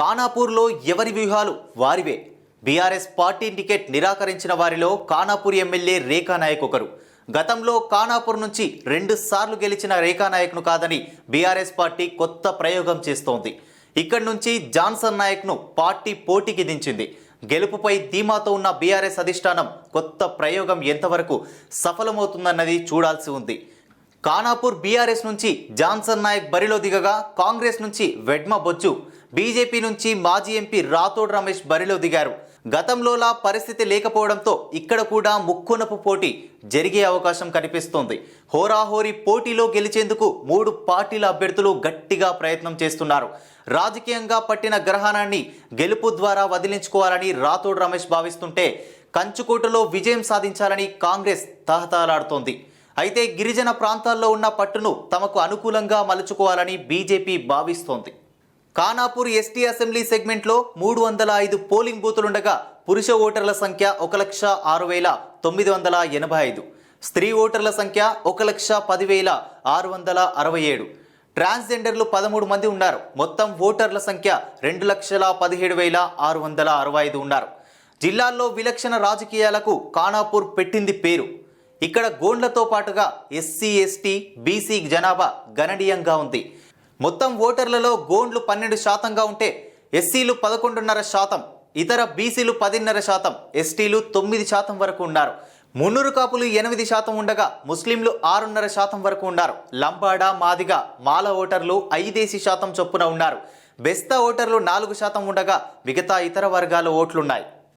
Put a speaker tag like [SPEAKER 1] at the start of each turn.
[SPEAKER 1] కానాపూర్లో ఎవరి వ్యూహాలు వారివే? BRS party ticket నిరాకరించిన వారిలో కానాపూర్ ఎమ్మెల్యే రేఖా నాయక్ ఒకరు. గతంలో కానాపూర్ నుంచి రెండు సార్లు గెలిచిన రేఖా నాయక్ను కాదని బీఆర్ఎస్ పార్టీ కొత్త ప్రయోగం చేస్తోంది. ఇక్కడి నుంచి జాన్సన్ నాయక్ను పార్టీ పోటీకి దించింది. గెలుపుపై ధీమాతో ఉన్న బీఆర్ఎస్ అధిష్టానం కొత్త ప్రయోగం ఎంతవరకు సఫలమవుతుందన్నది చూడాల్సి ఉంది. కానాపూర్ బీఆర్ఎస్ నుంచి జాన్సన్ నాయక్ బరిలో దిగగా కాంగ్రెస్ నుంచి వెడ్మ బొజ్జు. బీజేపీ నుంచి మాజీ ఎంపీ రాథోడ్ రమేష్ బరిలో దిగారు. గతంలోలా పరిస్థితి లేకపోవడంతో ఇక్కడ కూడా ముక్కునపు పోటీ జరిగే అవకాశం కనిపిస్తోంది. హోరాహోరీ పోటీలో గెలిచేందుకు మూడు పార్టీల అభ్యర్థులు గట్టిగా ప్రయత్నం చేస్తున్నారు. రాజకీయంగా పట్టిన గ్రహణాన్ని గెలుపు ద్వారా వదిలించుకోవాలని రాథోడ్ రమేష్ భావిస్తుంటే కంచుకోటలో విజయం సాధించాలని కాంగ్రెస్ తహతలాడుతోంది అయితే గిరిజన ప్రాంతాల్లో ఉన్న పట్టును తమకు అనుకూలంగా మలుచుకోవాలని బీజేపీ భావిస్తోంది. ఖానాపూర్ ఎస్టీ అసెంబ్లీ సెగ్మెంట్లో మూడు వందల ఐదు పోలింగ్ బూతులుండగా పురుష ఓటర్ల సంఖ్య ఒక లక్ష ఆరు వేల తొమ్మిది వందల ఎనభై ఐదు. స్త్రీ ఓటర్ల సంఖ్య ఒక లక్ష పదివేల ఆరు వందల అరవై ఏడు. ట్రాన్స్జెండర్లు పదమూడు మంది ఉన్నారు. మొత్తం ఓటర్ల సంఖ్య రెండు లక్షల పదిహేడు వేల ఆరు వందల అరవై ఐదు ఉన్నారు. జిల్లాల్లో విలక్షణ రాజకీయాలకు ఖానాపూర్ పెట్టింది పేరు. ఇక్కడ గోండ్లతో పాటుగా ఎస్సీ ఎస్టీ బీసీ జనాభా గణనీయంగా ఉంది. మొత్తం ఓటర్లలో గోండ్లు పన్నెండు శాతంగా ఉంటే ఎస్సీలు పదకొండున్నర శాతం ఇతర బీసీలు పదిన్నర శాతం ఎస్టీలు తొమ్మిది శాతం వరకు ఉన్నారు. మున్నూరు కాపులు ఎనిమిది శాతం ఉండగా ముస్లింలు ఆరున్నర శాతం వరకు ఉన్నారు. లంబాడ మాదిగ మాల ఓటర్లు ఐదేసి శాతం చొప్పున ఉన్నారు. బెస్తా ఓటర్లు నాలుగు శాతం ఉండగా మిగతా ఇతర వర్గాల ఓట్లున్నాయి.